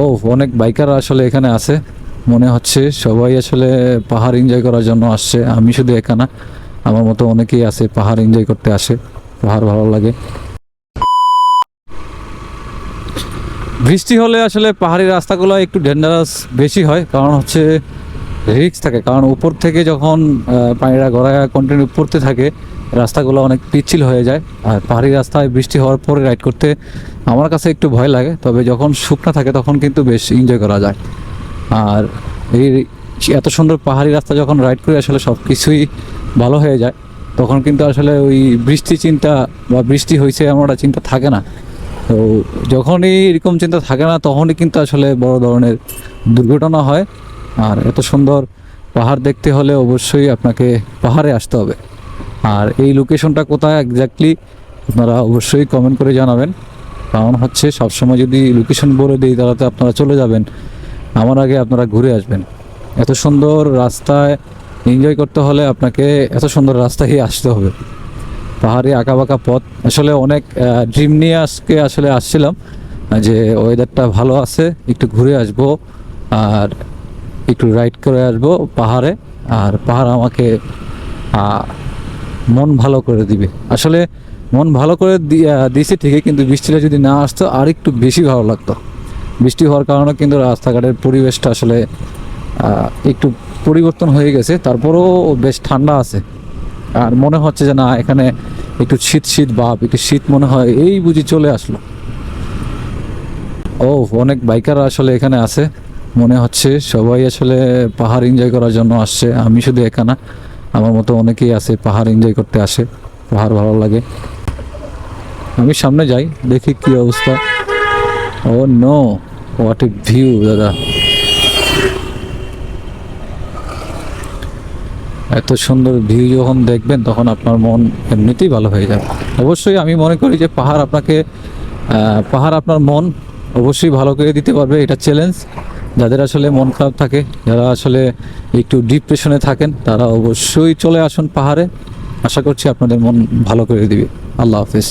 ও, অনেক বাইকার আসলে এখানে আছে। মনে হচ্ছে সবাই আসলে পাহাড় এনজয় করার জন্য আসছে। আমি শুধু একা না, আমার মতো অনেকেই আছে, পাহাড় এনজয় করতে আসে। পাহাড় ভালো লাগে। বৃষ্টি হলে আসলে পাহাড়ি রাস্তাগুলো একটু ডেঞ্জারাস বেশি হয়, কারণ হচ্ছে রিস্ক থাকে। কারণ উপর থেকে যখন আহ, পানিটা গড়ায় কন্টিনিউ পড়তে থাকে রাস্তাগুলো অনেক পিচ্ছিল হয়ে যায়। আর পাহাড়ি রাস্তায় বৃষ্টি হওয়ার পরে রাইড করতে আমার কাছে একটু ভয় লাগে তবে যখন শুকনো থাকে তখন কিন্তু বেশ এনজয় করা যায়। আর এই এত সুন্দর পাহাড়ি রাস্তা যখন রাইড করে আসলে সব কিছুই ভালো হয়ে যায়। তখন কিন্তু আসলে ওই বৃষ্টি চিন্তা বা বৃষ্টি হয়েছে একটা চিন্তা থাকে না। তো যখনই এরকম চিন্তা থাকে না তখনই কিন্তু আসলে বড় ধরনের দুর্ঘটনা হয়। আর এত সুন্দর পাহাড় দেখতে হলে অবশ্যই আপনাকে পাহাড়ে আসতে হবে। আর এই লোকেশনটা কোথায় এক্স্যাক্টলি আপনারা অবশ্যই কমেন্ট করে জানাবেন। কারণ হচ্ছে সবসময় যদি লোকেশন বলে দিই তাহলে তো আপনারা চলে যাবেন। আমার আগে আপনারা ঘুরে আসবেন। এত সুন্দর রাস্তায় এনজয় করতে হলে আপনাকে এত সুন্দর রাস্তায় আসতে হবে। পাহাড়ি আঁকাবাঁকা পথ। আসলে অনেক ড্রিম নিয়ে আজকে আসলে আসছিলাম। যে ওয়েদারটা ভালো আছে, একটু ঘুরে আসব। আর একটু রাইড করে আসব পাহাড়ে, আর পাহাড় আমাকে মন ভালো করে দিবে। আসলে মন ভালো করে দিয়েছে ঠিকই, কিন্তু বৃষ্টিটা যদি না আসতো, আর একটু বেশি ভালো লাগতো। বৃষ্টি হওয়ার কারণে কিন্তু রাস্তাঘাটের পরিবেশটা আসলে একটু পরিবর্তন হয়ে গেছে। তারপরেও বেশ ঠান্ডা আছে। আর মনে হচ্ছে যে না, এখানে একটু শীত শীত ভাব, একটু শীত মনে হয়, এই বুঝি চলে আসলো। ও, অনেক বাইকার আসলে এখানে আছে। মনে হচ্ছে সবাই আসলে পাহাড় এনজয় করার জন্য আসছে। আমি শুধু একা না, আমার মতো অনেকেই আছে, পাহাড় এনজয় করতে আসে, পাহাড় ভালো লাগে। আমি সামনে যাই, দেখি কি অবস্থা। Oh no what a view দাদা। এত সুন্দর ভিউ যখন দেখবেন, তখন আপনার মন এমনিতেই ভালো হয়ে যাবে। অবশ্যই আমি মনে করি যে পাহাড় আপনাকে পাহাড় আপনার মন অবশ্যই ভালো করে দিতে পারবে। এটা চ্যালেঞ্জ যাদের আসলে মন খারাপ থাকে, যারা আসলে একটু ডিপ্রেশনে থাকেন, তারা অবশ্যই চলে আসুন পাহাড়ে। আশা করছি আপনাদের মন ভালো করে দিবে। আল্লাহ হাফিজ।